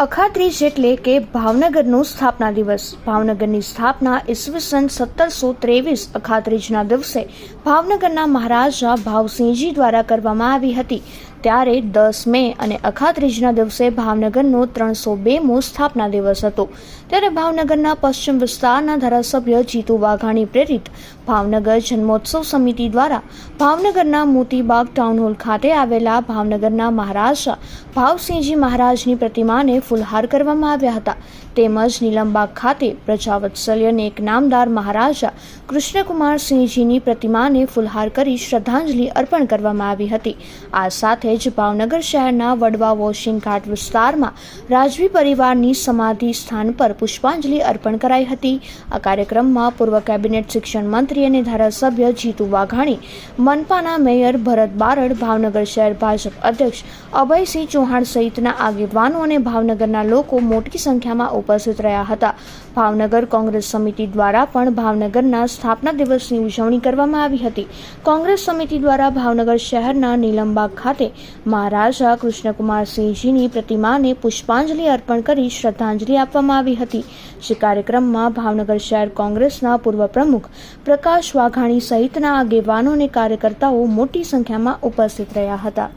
અખાત્રીજ એટલે કે ભાવનગરનું સ્થાપના દિવસ. ભાવનગરની સ્થાપના ઈસવીસન સત્તરસો ત્રેવીસ અખાત્રીજના દિવસે ભાવનગરના મહારાજા ભાવસિંહજી દ્વારા કરવામાં આવી હતી. ત્યારે દસ મે અને અખાત્રીજના દિવસે ભાવનગરનો ત્રણસો બેમો સ્થાપના દિવસ હતો. ત્યારે ભાવનગરના પશ્ચિમ વિસ્તારના ધારાસભ્ય જીતુ વાઘાણી પ્રેરિત ભાવનગર જન્મોત્સવ સમિતિ દ્વારા ભાવનગરના મોતીબાગ ટાઉન હોલ ખાતે આવેલા ભાવનગરના મહારાજા ભાવસિંહજી મહારાજની પ્રતિમાને ફુલહાર કરવામાં આવ્યા હતા. તેમજ નીલમબાગ ખાતે પ્રજાવત્સલ્યને એક નામદાર મહારાજા કૃષ્ણકુમાર સિંહજીની પ્રતિમાને ફુલહાર કરી શ્રદ્ધાંજલિ અર્પણ કરવામાં આવી હતી. આ સાથે જ ભાવનગર શહેરના વડવા વોશિંગ ઘાટ વિસ્તારમાં રાજવી પરિવારની સમાધિ સ્થાન પર પુષ્પાંજલિ અર્પણ કરાઈ હતી. આ કાર્યક્રમમાં પૂર્વ કેબિનેટ શિક્ષણ મંત્રી અને ધારાસભ્ય જીતુ વાઘાણી, મનપાના મેયર ભરત બારડ, ભાવનગર શહેર ભાજપ અધ્યક્ષ અભયસિંહ ચૌહાણ સહિતના આગેવાનો અને ભાવનગરના લોકો મોટી સંખ્યામાં ઉપસ્થિત રહ્યા હતા. ભાવનગર કોંગ્રેસ સમિતિ દ્વારા પણ ભાવનગરના સ્થાપના દિવસની ઉજવણી કરવામાં આવી હતી. કોંગ્રેસ સમિતિ દ્વારા ભાવનગર શહેરના નીલમબાગ ખાતે મહારાજા કૃષ્ણકુમારસિંહજીની પ્રતિમાને પુષ્પાંજલિ અર્પણ કરી શ્રદ્ધાંજલિ આપવામાં આવી હતી. જે કાર્યક્રમમાં ભાવનગર શહેર કોંગ્રેસના પૂર્વ પ્રમુખ પ્રકાશ વાઘાણી સહિતના આગેવાનો અને કાર્યકર્તાઓ મોટી સંખ્યામાં ઉપસ્થિત રહ્યા હતા.